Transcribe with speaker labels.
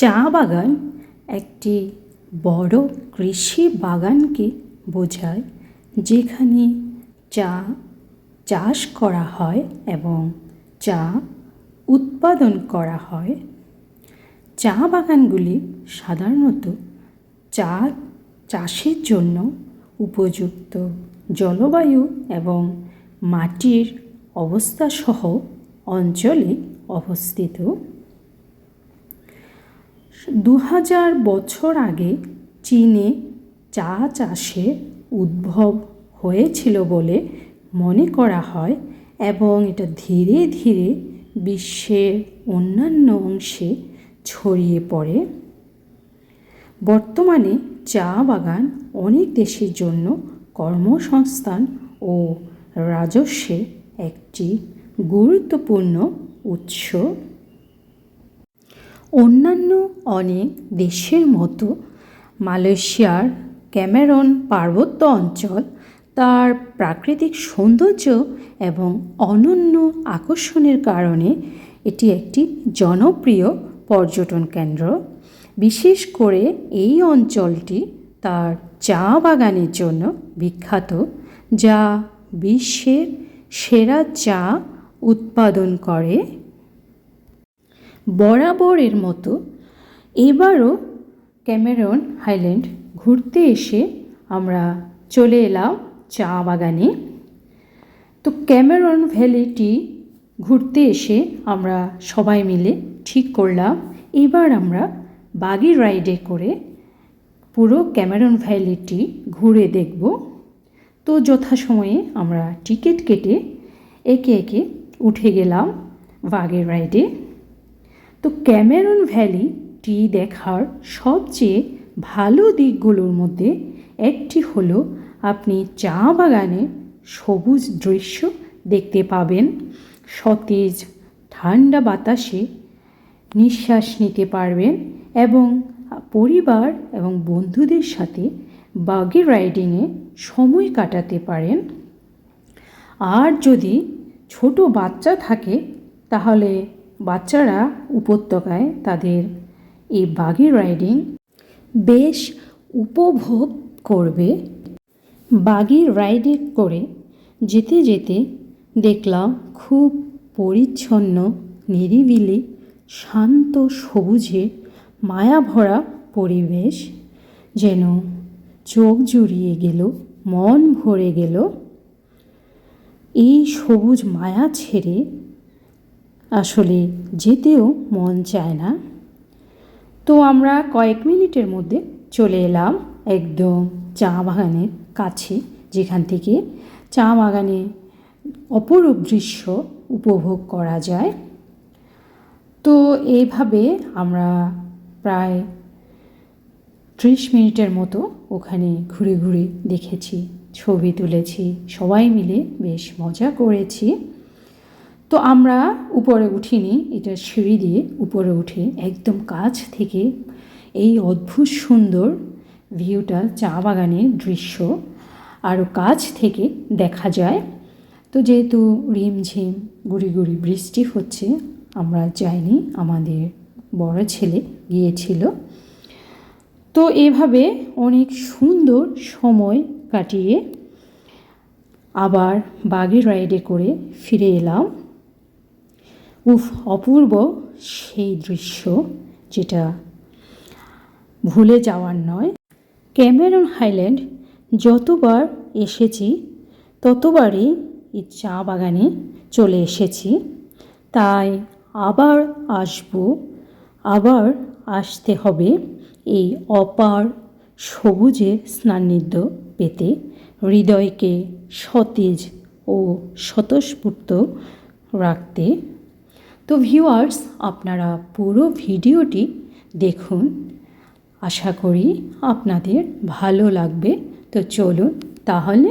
Speaker 1: চা বাগান একটি বড় কৃষি বাগানকে বোঝায়, যেখানে চা চাষ করা হয় এবং চা উৎপাদন করা হয়। চা বাগানগুলি সাধারণত চা চাষের জন্য উপযুক্ত জলবায়ু এবং মাটির অবস্থাসহ অঞ্চলে অবস্থিত। দু হাজার বছর আগে চীনে চা চাষে উদ্ভব হয়েছিল বলে মনে করা হয় এবং এটা ধীরে ধীরে বিশ্বের অন্যান্য অংশে ছড়িয়ে পড়ে। বর্তমানে চা বাগান অনেক দেশের জন্য কর্মসংস্থান ও রাজস্বের একটি গুরুত্বপূর্ণ উৎস। অন্যান্য অনেক দেশের মতো মালয়েশিয়ার ক্যামেরন পার্বত্য অঞ্চল, তার প্রাকৃতিক সৌন্দর্য এবং অনন্য আকর্ষণের কারণে এটি একটি জনপ্রিয় পর্যটন কেন্দ্র। বিশেষ করে এই অঞ্চলটি তার চা বাগানের জন্য বিখ্যাত, যা বিশ্বের সেরা চা উৎপাদন করে। বরাবরের মতো এবারও ক্যামেরন হাইল্যান্ড ঘুরতে এসে আমরা চলে এলাম চা বাগানে। তো ক্যামেরন ভ্যালিটি ঘুরতে এসে আমরা সবাই মিলে ঠিক করলাম। এবার আমরা বাগি রাইডে করে পুরো ক্যামেরন ভ্যালিটি ঘুরে দেখব। তো যথাসময়ে আমরা টিকিট কেটে একে একে উঠে গেলাম বাগের রাইডে। তো ক্যামেরন ভ্যালিটি দেখার সবচেয়ে ভালো দিকগুলোর মধ্যে একটি হলো আপনি চা বাগানে সবুজ দৃশ্য দেখতে পাবেন। সতেজ, ঠান্ডা বাতাসে নিঃশ্বাস নিতে পারবেন এবং পরিবার এবং বন্ধুদের সাথে বাগি রাইডিংয়ে সময় কাটাতে পারেন। আর যদি ছোট বাচ্চা থাকে তাহলে বাচ্চারা উপত্যকায় তাদের এই বাগি রাইডিং বেশ উপভোগ করবে। বাগি রাইডে করে যেতে যেতে দেখলাম খুব পরিচ্ছন্ন, নিরিবিলি, শান্ত, সবুজে মায়াভরা পরিবেশ যেন চোখ জুড়িয়ে গেল, মন ভরে গেল। এই সবুজ মায়া ছেড়ে আসলে যেতেও মন চায় না। তো আমরা কয়েক মিনিটের মধ্যে চলে এলাম একদম চা বাগানের কাছে, যেখান থেকে চা বাগানে অপরূপ দৃশ্য উপভোগ করা যায়। তো এইভাবে আমরা প্রায় ত্রিশ মিনিটের মতো ওখানে ঘুরে ঘুরে দেখেছি, ছবি তুলেছি, সবাই মিলে বেশ মজা করেছি। তো আমরা উপরে উঠিনি, এটা সিঁড়ি দিয়ে উপরে উঠে একদম কাছ থেকে এই অদ্ভুত সুন্দর ভিউটা চা বাগানের দৃশ্য আরও কাছ থেকে দেখা যায়। তো যেহেতু রিমঝিম গুড়ি গুড়ি বৃষ্টি হচ্ছে, আমরা যাইনি, আমাদের বড় ছেলে গিয়েছিল। তো এভাবে অনেক সুন্দর সময় কাটিয়ে আবার বাগি রাইডে করে ফিরে এলাম। উফ, অপূর্ব সেই দৃশ্য যেটা ভুলে যাওয়ার নয়। ক্যামেরন হাইল্যান্ড, যতবার এসেছি, ততবারই এই চা বাগানে চলে এসেছি। তাই আবার আসব, আবার আসতে হবে এই অপার সবুজে স্নানিধ্য পেতে। হৃদয়কে সতেজ ও স্বতঃস্ফূর্ত রাখতে তো ভিউয়ার্স আপনারা পুরো ভিডিওটি দেখুন। আশা করি আপনাদের ভালো লাগবে। তো চলুন তাহলে